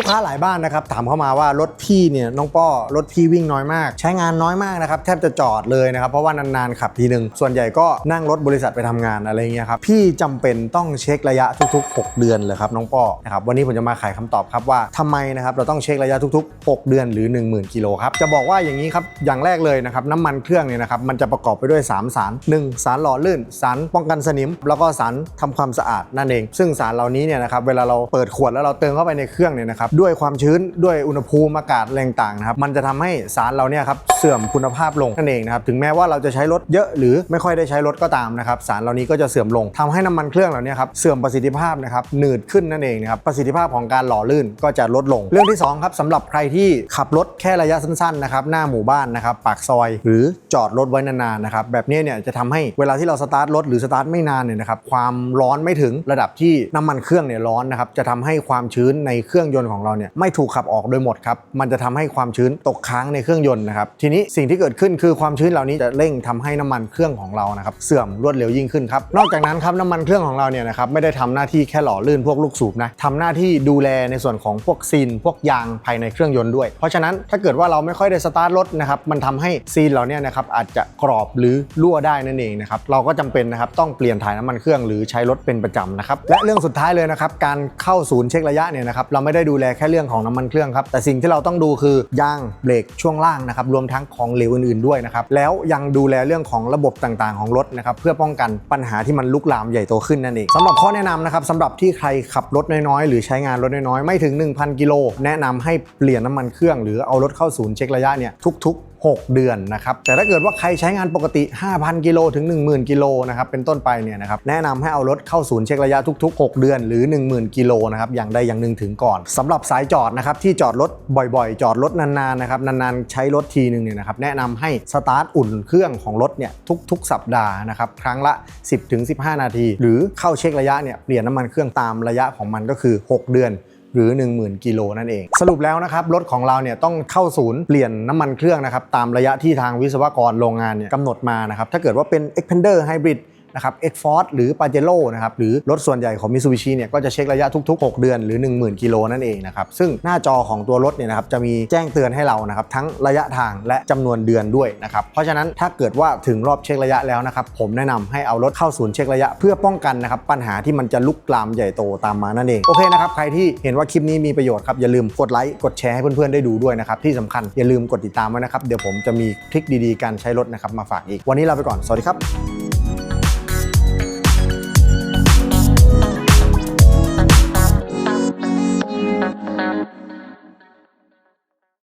ลูกค้าหลายบ้านนะครับถามเข้ามาว่ารถพี่เนี่ยน้องป้อรถพี่วิ่งน้อยมาก ใช้งานน้อยมากนะครับแทบจะจอดเลยนะครับเพราะว่านานๆขับทีหนึ่งส่วนใหญ่ก็นั่งรถบริษัทไปทำงานอะไรเงี้ยครับพี่จำเป็นต้องเช็คระยะทุก ๆ 6 เดือนเลยครับน้องป้อนะครับวันนี้ผมจะมาไขคำตอบครับว่าทำไมนะครับเราต้องเช็คระยะทุก ๆ 6 เดือนหรือ 10,000กิโลครับจะบอกว่าอย่างนี้ครับอย่างแรกเลยนะครับน้ำมันเครื่องเนี่ยนะครับมันจะประกอบไปด้วย 3 สาร 1 สารหล่อลื่น สารป้องกันสนิม แล้วก็สารทำความสะอาดนั่นเอง ซึ่งสารเหล่านี้เนี่ยนะครับเวลาเราเปิดขวดแล้วเราเติมเข้าไปในเครื่องเนี่ยนะครับด้วยความชื้นด้วยอุณหภูมิอากาศแรงต่างนะครับมันจะทำให้สารเราเนี่ยครับเสื่อมคุณภาพลงนั่นเองนะครับถึงแม้ว่าเราจะใช้รถเยอะหรือไม่ค่อยได้ใช้รถก็ตามนะครับสารเหล่านี้ก็จะเสื่อมลงทำให้น้ำมันเครื่องเหล่านี้ครับเสื่อมประสิทธิภาพนะครับหนืดขึ้นนั่นเองนะครับประสิทธิภาพของการหล่อลื่นก็จะลดลง เรื่องที่สองครับสำหรับใครที่ขับรถแค่ระยะสั้นๆนะครับหน้าหมู่บ้านนะครับปากซอย หรือจอดรถไว้นานๆนะครับแบบนี้เนี่ยจะทำให้เวลาที่เราสตาร์ทรถหรือสตาร์ทไม่นานเนี่ยนะครับความร้อนไม่ถึงระดับที่น้ำมันเครื่องเนี่ยร้อนนะครับจะทำให้ความชื้นในเครื่องยนต์ของเราเนี่ยไม่ถูกขับออกโดยหมดครับมันจะทำให้ความชื้นตกค้างในเครื่องยนต์นะครับทีนี้สิ่งที่เกิดขึ้นคือความชื้นเหล่านี้จะเร่งทำให้น้ำมันเครื่องของเรานะครับเสื่อมรวดเร็วยิ่งขึ้นครับนอกจากนั้นครับน้ำมันเครื่องของเราเนี่ยนะครับไม่ได้ทำหน้าที่แค่หล่อลื่นพวกลูกสูบนะทำหน้าที่ดูแลในส่วนของพวกซีน พวกยางภายในเครื่องยนต์ด้วย เพราะฉะนั้นถ้าเกิดว่าเราไม่ค่อยได้สตาร์ทรถนะครับมันทำให้ซีนเหล่านี้นะครับอาจจะกรอบหรือรั่วได้นั่นเองนะครับเราก็จำเป็นนะครับต้องเปลี่ยนถ่ายน้ำมันเครื่องหรือใช้รถเป็นประจำนะครับและเรื่องสุดท้ายเลยนะครับการเข้าศูนย์เช็คระยะเนี่ยนะครับเราไม่ได้ดูแลแค่เรื่องของน้ำมันเครื่องครับ แต่สิ่งที่เราต้องดูคือยางเบรกช่วงล่างนะครับ รวมทั้งของเหลวอื่นๆด้วยนะครับ แล้วยังดูแลเรื่องของระบบต่างๆของรถนะครับ เพื่อป้องกันปัญหาที่มันลุกลามใหญ่โตขึ้นนั่นเองสำหรับข้อแนะนำนะครับสำหรับที่ใครขับรถน้อยๆ หรือใช้งานรถน้อยๆ ไม่ถึง 1,000 กิโล แนะนำให้เปลี่ยนน้ำมันเครื่องหรือเอารถเข้าศูนย์เช็คระยะเนี่ยทุก ๆ 6 เดือนนะครับ แต่ถ้าเกิดว่าใครใช้งานปกติ 5,000 กิโลถึง 10,000 กิโลนะครับ เป็นต้นไปเนี่ยนะครับ แนะนำให้เอารถเข้าศูนย์เช็คระยะทุก ๆ 6 เดือนหรือ 10,000 กิโลนะครับ อย่างใดอย่างหนึ่งถึงก่อนสำหรับสายจอดนะครับที่จอดรถบ่อยๆ จอดรถนานๆนะครับ นานๆ ใช้รถทีหนึ่งเนี่ยนะครับ แนะนำให้สตาร์ทอุ่นเครื่องของรถเนี่ยทุก ๆ สัปดาห์นะครับ ครั้งละ 10-15 นาที หรือเข้าเช็คระยะเนี่ยเปลี่ยนน้ำมันเครื่องตามระยะของมันก็คือ 6 เดือน หรือ 10,000 กิโลนั่นเอง สรุปแล้วนะครับ รถของเราเนี่ยต้องเข้าศูนย์เปลี่ยนน้ำมันเครื่องนะครับ ตามระยะที่ทางวิศวกรโรงงานเนี่ยกำหนดมานะครับ ถ้าเกิดว่าเป็น Expander Hybrid นะครับ X Force หรือ Pajero นะครับหรือรถส่วนใหญ่ของ Mitsubishi เนี่ยก็จะเช็คระยะทุก ๆ 6 เดือนหรือ 10,000 กิโลนั่นเองนะครับซึ่งหน้าจอของตัวรถเนี่ยนะครับจะมีแจ้งเตือนให้เรานะครับทั้งระยะทางและจำนวนเดือนด้วยนะครับเพราะฉะนั้นถ้าเกิดว่าถึงรอบเช็คระยะแล้วนะครับผมแนะนำให้เอารถเข้าศูนย์เช็คระยะ เพื่อป้องกันนะครับปัญหาที่มันจะลุกลามใหญ่โตตามมานั่นเองโอเคนะครับใครที่เห็นว่าคลิปนี้มีประโยชน์ครับอย่าลืมกดไลค์กดแชร์ให้เพื่อนๆได้ดูด้วยนะครับที่สำคัญอย่าลืมกดติดตามไว้นะครับเดี๋ยวผมจะมีทริคดีๆการใช้รถนะครับมาฝากอีกวันนี้ลาไปก่อนสวัสดีครับ